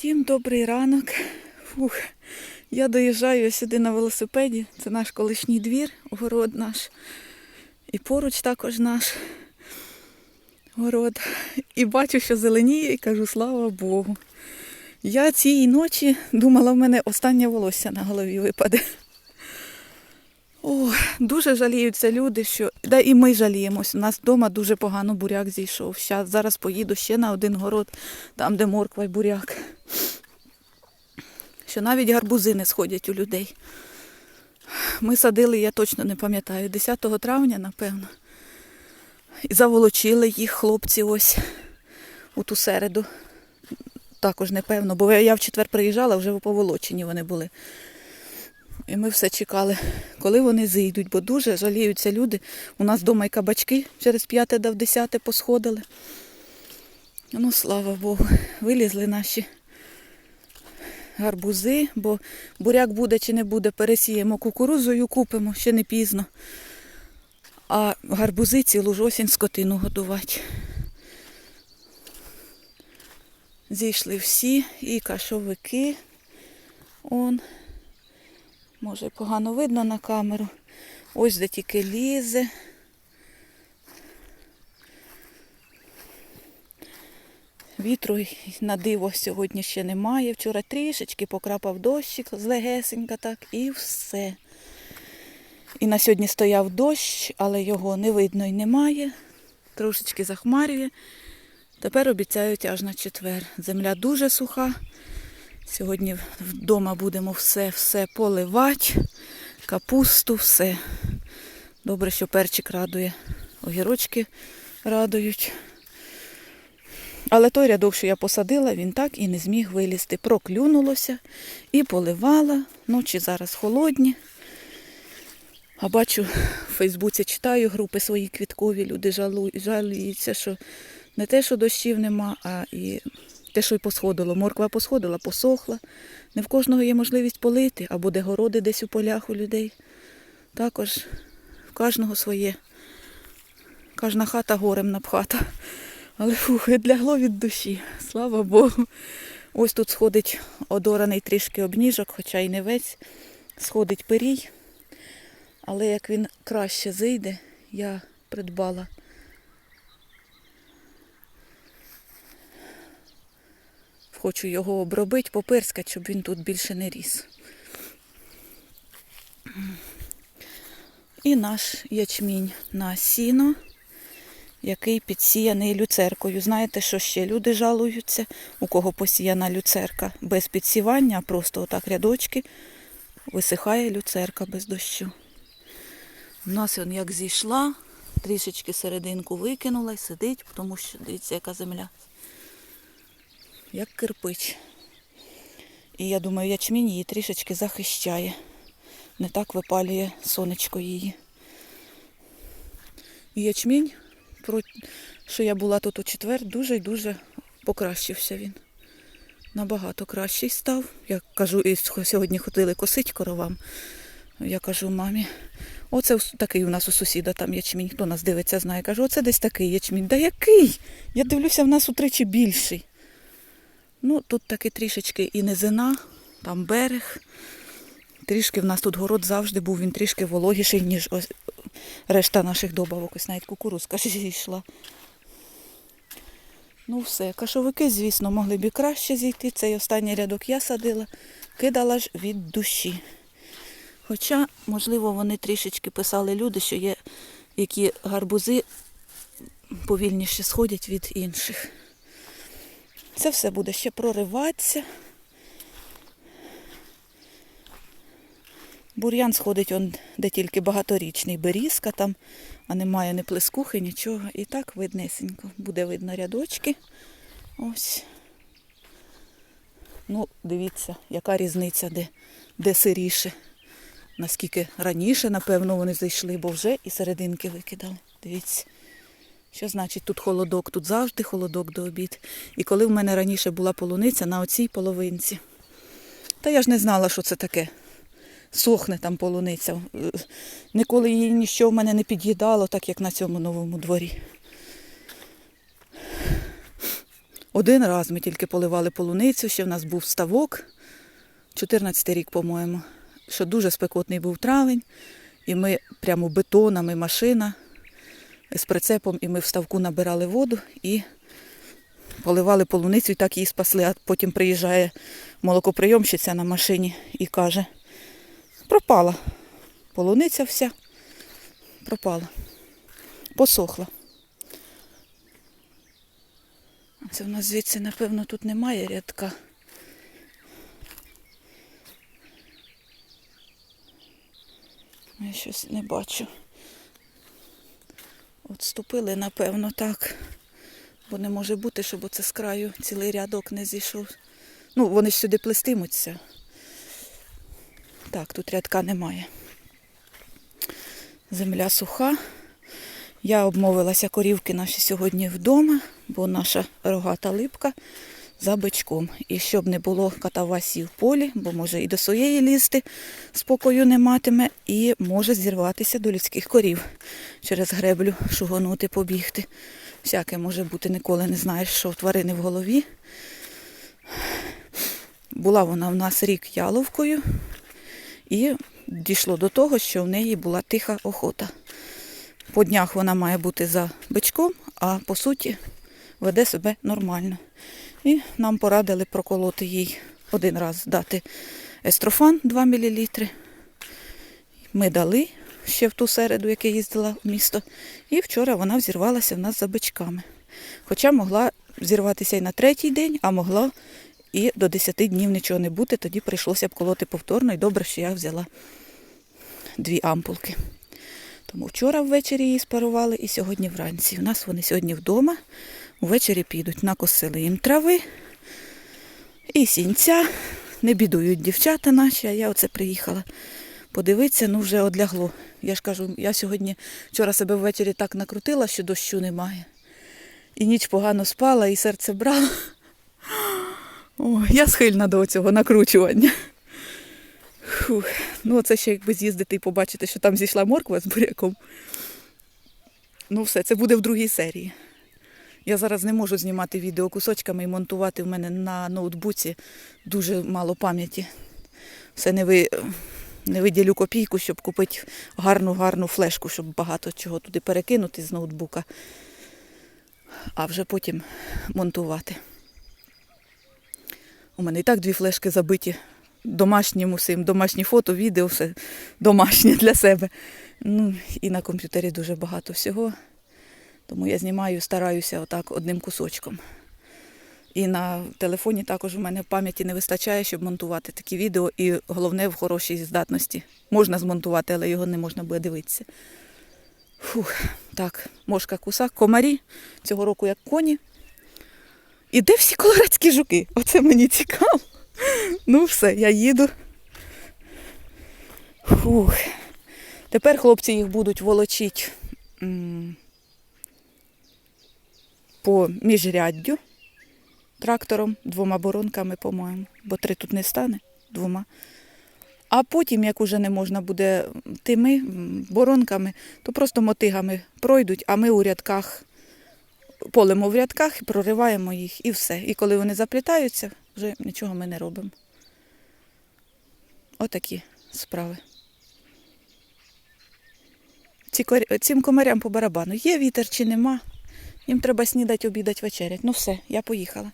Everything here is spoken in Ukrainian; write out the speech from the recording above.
Всім добрий ранок. Фух. Я доїжджаю сюди на велосипеді. Це наш колишній двір, город наш. І поруч також наш город. І бачу, що зеленіє, і кажу, слава Богу. Я цієї ночі думала, в мене останнє волосся на голові випаде. О, дуже жаліються люди, що. Да і ми жаліємось. У нас вдома дуже погано буряк зійшов. Щас, зараз поїду ще на один город, там, де морква й буряк. Що навіть гарбузи не сходять у людей. Ми садили, я точно не пам'ятаю, 10 травня, напевно. І заволочили їх хлопці ось у ту середу. Також непевно, бо я в четвер приїжджала, вже поволочені вони були. І ми все чекали, коли вони зійдуть, бо дуже жаліються люди. У нас вдома і кабачки через п'яте до десяте посходили. Ну, слава Богу, вилізли наші гарбузи, бо буряк буде чи не буде, пересіємо кукурузою, купимо, ще не пізно. А гарбузи цілу ж осінь скотину годувати. Зійшли всі, і кашовики. Он. Може погано видно на камеру. Ось де тільки лізе. Вітру на диво сьогодні ще немає. Вчора трішечки покрапав дощик, злегесенька так, і все. І на сьогодні стояв дощ, але його не видно і немає. Трошечки захмарює. Тепер обіцяють аж на четвер. Земля дуже суха. Сьогодні вдома будемо все-все поливати, капусту, все. Добре, що перчик радує, огірочки радують. Але той рядок, що я посадила, він так і не зміг вилізти. Проклюнулося і поливала. Ночі зараз холодні. А бачу, в Фейсбуці читаю групи свої квіткові, люди жалу- жалуються, що не те, що дощів нема, а і те, що й посходило. Морква посходила, посохла. Не в кожного є можливість полити, або де городи десь у полях у людей. Також в кожного своє. Кожна хата горем напхата. Але фух, відлягло від душі. Слава Богу. Ось тут сходить одораний трішки обніжок, хоча й не весь. Сходить пирій. Але як він краще зійде, я придбала Хочу його обробити, попирскати, щоб він тут більше не ріс. І наш ячмінь на сіно, який підсіяний люцеркою. Знаєте, що ще люди жалуються, у кого посіяна люцерка без підсівання, просто отак рядочки, висихає люцерка без дощу. У нас він як зійшла, трішечки серединку викинула і сидить, тому що дивіться, яка земля як кирпич. І я думаю, ячмінь її трішечки захищає. Не так випалює сонечко її. І ячмінь, що я була тут у четвер, дуже і дуже покращився він. Набагато кращий став. Я кажу, і сьогодні ходили косить коровам. Я кажу мамі, оце такий у нас у сусіда там ячмінь, хто нас дивиться, знає. Кажу, оце десь такий ячмінь. Да який? Я дивлюся, в нас утричі більший. Ну, тут таки трішечки і низина, там берег. Трішки в нас тут город завжди був, він трішки вологіший, ніж ось решта наших добавок. Ось навіть кукурузка зійшла. Ну все, кашовики, звісно, могли б і краще зійти. Цей останній рядок я садила, кидала ж від душі. Хоча, можливо, вони трішечки писали люди, що є які гарбузи повільніше сходять від інших. Це все буде ще прориватися. Бур'ян сходить, он, де тільки багаторічний берізка там, а немає ні плескухи, нічого. І так виднесенько. Буде видно рядочки. Ось. Ну, дивіться, яка різниця, де, де сиріше. Наскільки раніше, напевно, вони зайшли, бо вже і серединки викидали. Дивіться. Що значить тут холодок? Тут завжди холодок до обід. І коли в мене раніше була полуниця на оцій половинці. Та я ж не знала, що це таке. Сохне там полуниця. Ніколи її нічого в мене не під'їдало, так як на цьому новому дворі. Один раз ми тільки поливали полуницю, ще в нас був ставок, 14 рік, по-моєму, що дуже спекотний був травень, і ми прямо бетонами машина з прицепом, і ми в ставку набирали воду і поливали полуницю, і так її спасли. А потім приїжджає молокоприйомщиця на машині і каже, пропала. Полуниця вся пропала, посохла. Це в нас звідси, напевно, тут немає рядка. Я щось не бачу. От ступили, напевно, так. Бо не може бути, щоб оце з краю цілий рядок не зійшов. Ну, вони ж сюди плестимуться. Так, тут рядка немає. Земля суха. Я обмовилася корівки наші сьогодні вдома, бо наша рогата липка за бичком. І щоб не було катавасії в полі, бо може і до своєї лізти спокою не матиме, і може зірватися до людських корів через греблю, шугонути, побігти. Всяке може бути, ніколи не знаєш, що в тварини в голові. Була вона в нас рік яловкою, і дійшло до того, що в неї була тиха охота. По днях вона має бути за бичком, а по суті веде себе нормально. І нам порадили проколоти їй один раз дати естрофан 2 мл. Ми дали ще в ту середу, яка їздила в місто. І вчора вона взірвалася в нас за бичками. Хоча могла зірватися і на третій день, а могла і до 10 днів нічого не бути, тоді прийшлося б колоти повторно, і добре, що я взяла дві ампулки. Тому вчора ввечері її спарували і сьогодні вранці. У нас вони сьогодні вдома. Ввечері підуть, накосили їм трави і сінця. Не бідують дівчата наші, а я оце приїхала подивитися, ну вже одлягло. Я ж кажу, я сьогодні вчора себе ввечері так накрутила, що дощу немає. І ніч погано спала, і серце брало. О, я схильна до цього накручування. Фух. Ну, це ще якби з'їздити і побачити, що там зійшла морква з буряком. Ну, все, це буде в другій серії. Я зараз не можу знімати відео кусочками і монтувати в мене на ноутбуці дуже мало пам'яті. Все не, ви, не виділю копійку, щоб купити гарну гарну флешку, щоб багато чого туди перекинути з ноутбука, а вже потім монтувати. У мене і так дві флешки забиті домашнім усім, домашні фото, відео, все домашнє для себе. Ну, і на комп'ютері дуже багато всього. Тому я знімаю, стараюся отак одним кусочком. І на телефоні також у мене в пам'яті не вистачає, щоб монтувати такі відео. І головне в хорошій здатності. Можна змонтувати, але його не можна буде дивитися. Фух, так, мошка куса, комарі цього року як коні. І де всі колорадські жуки? Оце мені цікаво. Ну все, я їду. Фух. Тепер хлопці їх будуть волочити по міжряддю трактором, двома боронками, по-моєму, бо три тут не стане, двома. А потім, як уже не можна буде тими боронками, то просто мотигами пройдуть, а ми у рядках полимо в рядках, прориваємо їх і все. І коли вони заплітаються, вже нічого ми не робимо. Отакі справи. Цим комарям по барабану. Є вітер чи нема. Їм треба снідати, обідати, вечерять. Ну все, я поїхала.